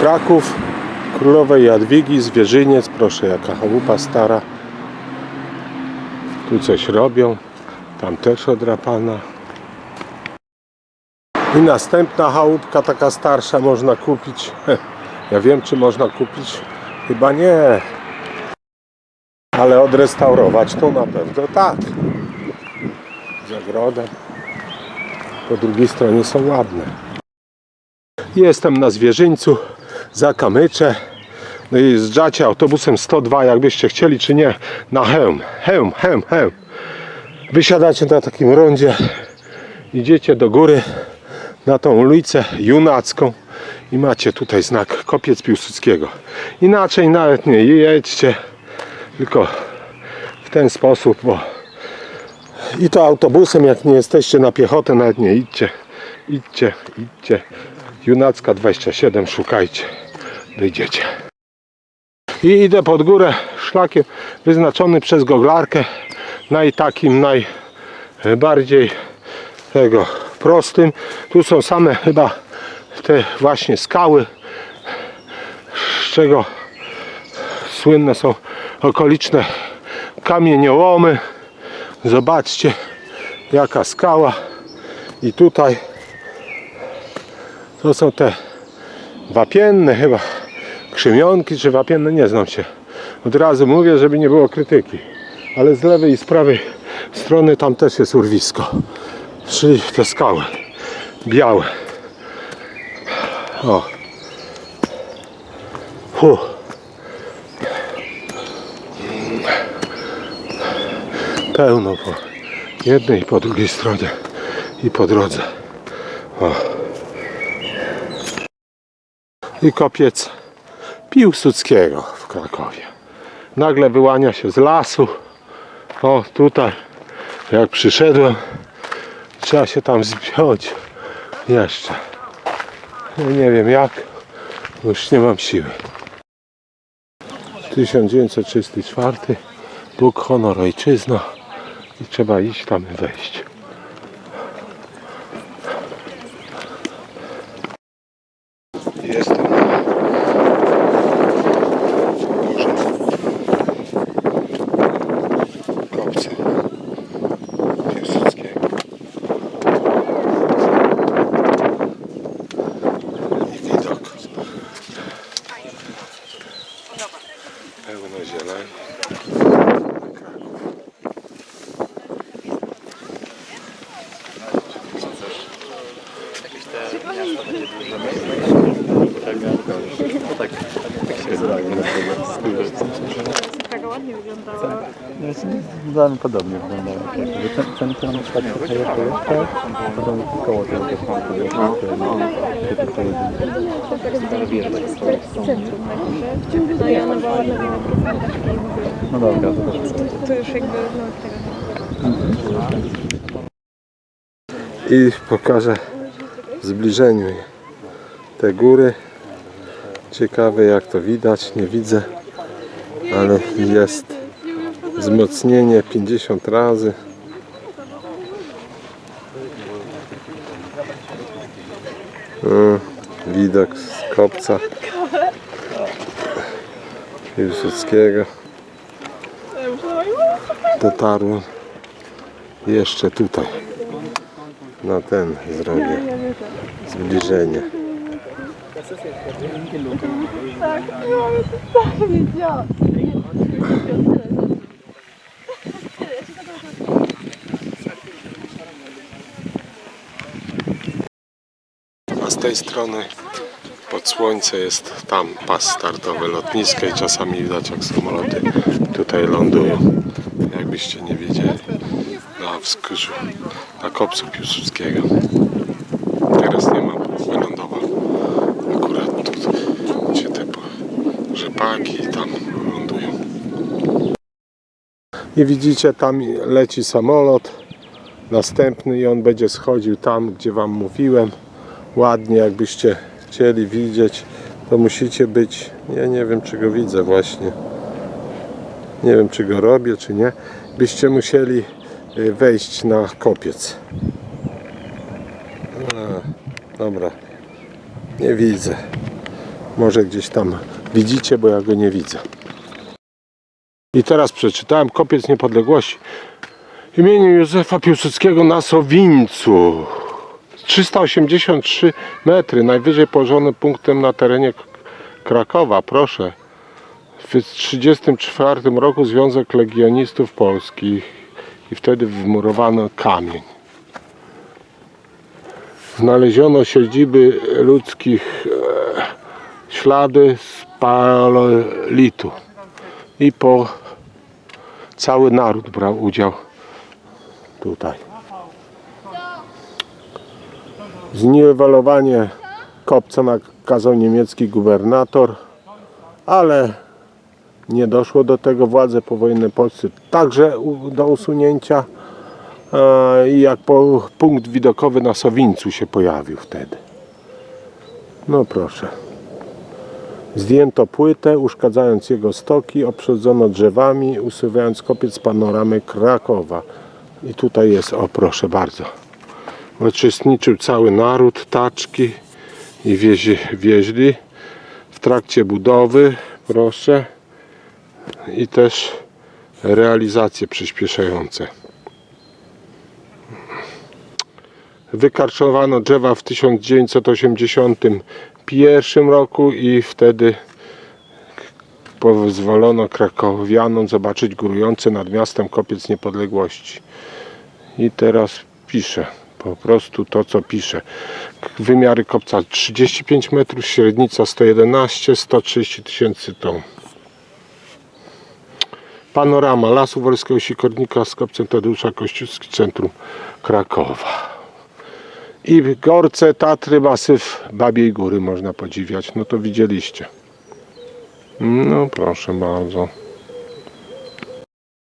Kraków, Królowej Jadwigi, Zwierzyniec, proszę jaka chałupa stara. Tu coś robią, tam też odrapana. I następna chałupka, taka starsza, można kupić. Ja wiem, czy można kupić. Chyba nie. Ale odrestaurować to na pewno tak. Zagrodę. Po drugiej stronie są ładne. Jestem na Zwierzyńcu, za Kamycze. No i zjeżdżacie autobusem 102, jakbyście chcieli, czy nie, na hełm. Hełm, hełm, hełm. Wysiadacie na takim rondzie, idziecie do góry na tą ulicę Junacką i macie tutaj znak Kopiec Piłsudskiego. Inaczej nawet nie jedźcie, tylko w ten sposób, bo i to autobusem, jak nie jesteście na piechotę, nawet nie idźcie. Idźcie, idźcie. Junacka 27, szukajcie. Wyjdziecie. I idę pod górę szlakiem wyznaczony przez goglarkę. Naj takim najbardziej tego prostym. Tu są same chyba te właśnie skały, z czego słynne są okoliczne kamieniołomy. Zobaczcie jaka skała i tutaj to są te wapienne chyba krzymionki czy wapienne, nie znam się. Od razu mówię, żeby nie było krytyki. Ale z lewej i z prawej strony tam też jest urwisko. Czyli te skały. Białe. O. Fuh. pełno po jednej i po drugiej stronie i po drodze. O. I kopiec Piłsudskiego w Krakowie. Nagle wyłania się z lasu. O, tutaj, jak przyszedłem, trzeba się tam zbiąć jeszcze. Nie wiem jak, już nie mam siły. 1934 Bóg, honor, ojczyzna i trzeba iść tam wejść. Jestem na górze kopcy Piłsudskiego. I widok. Pełno zieleni. Taka ładnie wyglądała. Dane podobnie wyglądają. Ten, ten, ten na przykład trochę jeszcze jeszcze, potem koło tego też mam Centrum na górze. No i ona była ładna. No dobra, to też. To, to już jakby no, tego. i pokażę w zbliżeniu te góry. Ciekawe jak to widać, nie widzę, ale jest wzmocnienie 50 razy. Widok z kopca Piłsudskiego. Dotarłem jeszcze tutaj na ten zrobię zbliżenie. A z tej strony pod słońce jest tam pas startowy lotniska i czasami widać jak samoloty tutaj lądują. Jakbyście nie wiedzieli. Na wzgórzu, na kopcu Piłsudskiego. Teraz nie ma, bo wylądował akurat tu, gdzie te po- rzepaki tam lądują. I widzicie, tam leci samolot następny i on będzie schodził tam, gdzie Wam mówiłem. Ładnie, jakbyście chcieli widzieć, to musicie być, ja nie wiem, czy go widzę właśnie. Nie wiem, czy go robię, czy nie. Byście musieli y, wejść na kopiec. A, dobra, nie widzę. Może gdzieś tam widzicie, bo ja go nie widzę. I teraz przeczytałem Kopiec Niepodległości imieniem Józefa Piłsudskiego na Sowińcu. 383 metry, najwyżej położonym punktem na terenie Krakowa, proszę. W 1934 roku Związek Legionistów Polskich i wtedy wmurowano kamień. Znaleziono siedziby ludzkich e, ślady z paleolitu i po cały naród brał udział tutaj. Zniwelowanie kopca nakazał niemiecki gubernator, ale nie doszło do tego. Władze powojenne Polsce także do usunięcia e, i jak punkt widokowy na Sowińcu się pojawił wtedy. No proszę. Zdjęto płytę, uszkadzając jego stoki, obszedzono drzewami, usuwając kopiec panoramy Krakowa. I tutaj jest, o proszę bardzo. Uczestniczył cały naród, taczki i wiezie, wieźli w trakcie budowy, proszę. I też realizacje przyspieszające. Wykarczowano drzewa w 1981 roku i wtedy pozwolono krakowianom zobaczyć górujący nad miastem kopiec niepodległości. I teraz piszę po prostu to, co piszę. Wymiary kopca 35 metrów, średnica 111, 130 tysięcy ton. Panorama Lasu Wolskiego Sikornika z kopcem Tadeusza Kościuszki, centrum Krakowa. I Gorce, Tatry, masyw Babiej Góry można podziwiać. No to widzieliście. No proszę bardzo.